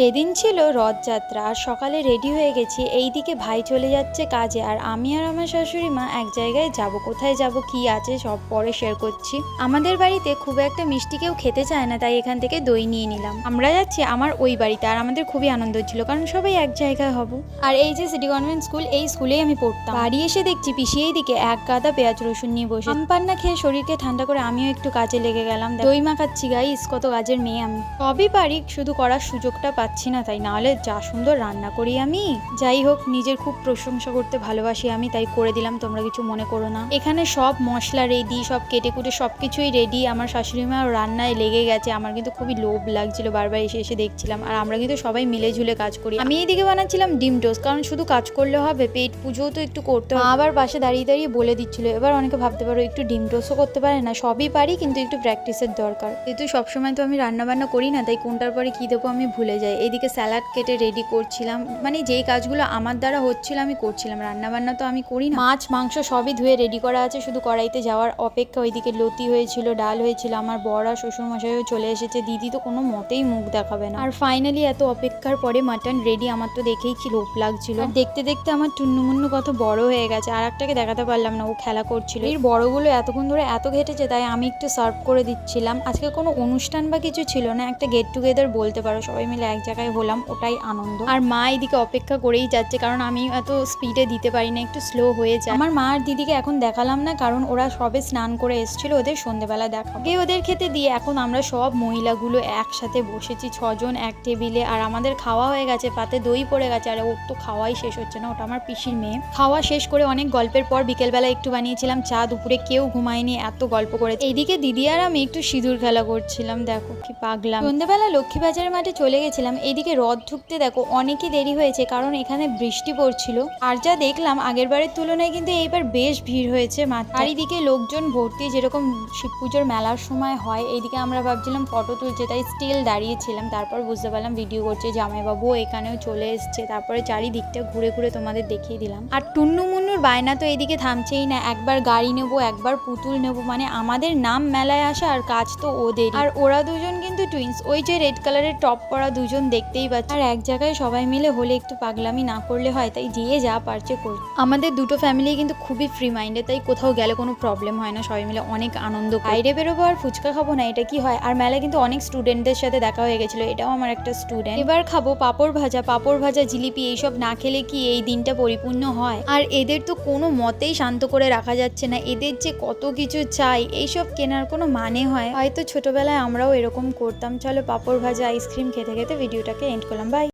সেদিন ছিল রথযাত্রা আর সকালে রেডি হয়ে গেছি এই দিকে ভাই চলে যাচ্ছে কাজে আর আমি আর আমার শাশুড়ি মা এক জায়গায় যাব, কোথায় যাব, কি আছে সব পরে শেয়ার করছি। আমাদের বাড়িতে খুব একটা মিষ্টি কেউ খেতে চায় না, তাই এখান থেকে দই নিয়ে নিলাম। আমরা যাচ্ছি আমার ওই বাড়িতে আর আমাদের খুবই আনন্দ হচ্ছিল, কারণ সবাই এক জায়গায় হব। আর এই যে সিটি গভর্নমেন্ট স্কুল এই স্কুলেই আমি পড়তাম। বাড়ি এসে দেখছি পিসি এই দিকে এক গাদা পেঁয়াজ রসুন নিয়ে বসে। পান্না খেয়ে শরীরকে ঠান্ডা করে আমিও একটু কাজে লেগে গেলাম। দই মাখাচ্ছি গাইস, কত কাজের মেয়ে আমি। সবই পারি, শুধু করার সুযোগটা পাচ্ছি। না, তাই নাহলে যা সুন্দর রান্না করি আমি। যাই হোক, নিজের খুব প্রশংসা করতে ভালোবাসি আমি, তাই করে দিলাম, তোমরা কিছু মনে করো না। এখানে সব মশলা রেডি সব কেটে কুটে সব কিছুই রেডি আমার শাশুড়ি মা রান্নায় লেগে গেছে, আমার কিন্তু খুবই লোভ লাগছিল বারবার এসে এসে দেখছিলাম। আর আমরা কিন্তু সবাই মিলে ঝুলে কাজ করি। আমি এইদিকে বানাচ্ছিলাম ডিম টোস্ট, কারণ শুধু কাজ করলে হবে, পেট পুজোও তো একটু করতে হবে। আবার পাশে দাঁড়িয়ে দাঁড়িয়ে বলে দিচ্ছিল, এবার অনেকে ভাবতে পারো, একটু ডিম টোস্টও করতে পারে না? সবই পারি, কিন্তু একটু প্র্যাকটিসের দরকার। যেহেতু সবসময় তো আমি রান্না বান্না করি না, তাই কোনটার পরে কী দেবো আমি ভুলে যাই। এইদিকে স্যালাড কেটে রেডি করছিলাম। মানে যেই কাজগুলো আমার দ্বারা হচ্ছিল আমি করছিলাম। রান্নাবান্না তো আমি করি না। মাছ মাংস সবই ধুয়ে রেডি করা আছে। শুধু কড়াইতে যাওয়ার অপেক্ষা ওইদিকে লতি হয়েছিল ডাল হয়েছিল আমার বড়া আর শ্বশুরমশাইও চলে এসেছে। দিদি তো কোনো মতেই মুখ দেখাবে না। আর ফাইনালি এত অপেক্ষার পরে মাটন রেডি আমার তো দেখেই কি লোভ লাগছিল। আর দেখতে দেখতে আমার টুন্নুমুন্নু কত বড় হয়ে গেছে। আর একটাকে দেখাতে পারলাম না ও খেলা করছিল। এই বড়গুলো এতক্ষণ ধরে এত ঘেটেছে তাই আমি একটু সার্ভ করে দিচ্ছিলাম। আজকে কোনো অনুষ্ঠান বা কিছু ছিল না একটা গেট টুগেদার বলতে পারো সবাই মিলে এক জায়গায় হলাম ওটাই আনন্দ। আর মা এদিকে অপেক্ষা করেই যাচ্ছে কারণ আমি এত স্পিডে দিতে পারি না একটু স্লো হয়ে যায়। আমার মা আর দিদিকে এখন দেখালাম না কারণ ওরা সবে স্নান করে এসেছিল ওদের সন্ধেবেলা দেখা। আগে ওদের খেতে দিয়ে এখন আমরা সব মহিলাগুলো একসাথে বসেছি ছজন এক টেবিলে আর আমাদের খাওয়া হয়ে গেছে পাতে দই পড়ে গেছে আর ওর তো খাওয়াই শেষ হচ্ছে না ওটা আমার পিসির মেয়ে। খাওয়া শেষ করে অনেক গল্পের পর বিকেলবেলা একটু বানিয়েছিলাম চা দুপুরে কেউ ঘুমায়নি এত গল্প করে এইদিকে দিদি আর আমি একটু সিঁদুর খেলা করছিলাম দেখো কি পাগলাম। সন্ধ্যেবেলা লক্ষ্মীবাজারের মাঠে চলে গেছিলাম এদিকে রথ ঢুকতে দেখো, অনেকই দেরি হয়েছে, কারণ এখানে বৃষ্টি পড়ছিল। আর যা দেখলাম, আগের বারের তুলনায় কিন্তু এইবার বেশ ভিড় হয়েছে চারিদিকে লোকজন ভর্তি, যেরকম শিব পুজোর মেলার সময় হয়, এইদিকে আমরা ভাবছিলাম ফটো তুলছে, তাই স্টিল দাঁড়িয়েছিলাম। তারপর বুঝতে পারলাম ভিডিও করছে জামাইবাবু এখানেও চলে এসছে। তারপরে চারিদিকটা ঘুরে ঘুরে তোমাদের দেখিয়ে দিলাম। আর টুন্নু মুন্নুর বায়না তো এইদিকে থামছেই না, একবার গাড়ি নেব, একবার পুতুল নেব মানে আমাদের নাম মেলায় আসা আর কাজ তো ওদের আর ওরা দুজন কিন্তু টুইন্স ওই যে রেড কালারের টপ পরা দুজন দেখতেই পাচ্ছে। আর এক জায়গায় সবাই মিলে হলে একটু পাগলামি না করলে হয়, তাই যে যা পারছে কর। আমাদের দুটো ফ্যামিলি কিন্তু খুবই ফ্রি মাইন্ডে তাই কোথাও গেলে কোনো প্রবলেম হয় না, সবাই মিলে অনেক আনন্দ। বাইরে বেরোবো আর ফুচকা খাব না, এটা কি হয়? আর মেলায় কিন্তু অনেক স্টুডেন্টদের সাথে দেখা হয়ে গেছিল, এটাও আমার একটা স্টুডেন্ট এবার খাব পাপড় ভাজা পাপড় ভাজা, জিলিপি, এইসব না খেলে কি এই দিনটা পরিপূর্ণ হয়? আর এদের তো কোনো মতেই শান্ত করে রাখা যাচ্ছে না, এদের যে কত কিছু চাই, এইসব কেনার কোনো মানে হয়? হয়তো ছোটবেলায় আমরাও এরকম করতাম। চলো পাপড় ভাজা আইসক্রিম খেতে খেতে ভিডিওটাকে এন্ড করলাম। বাই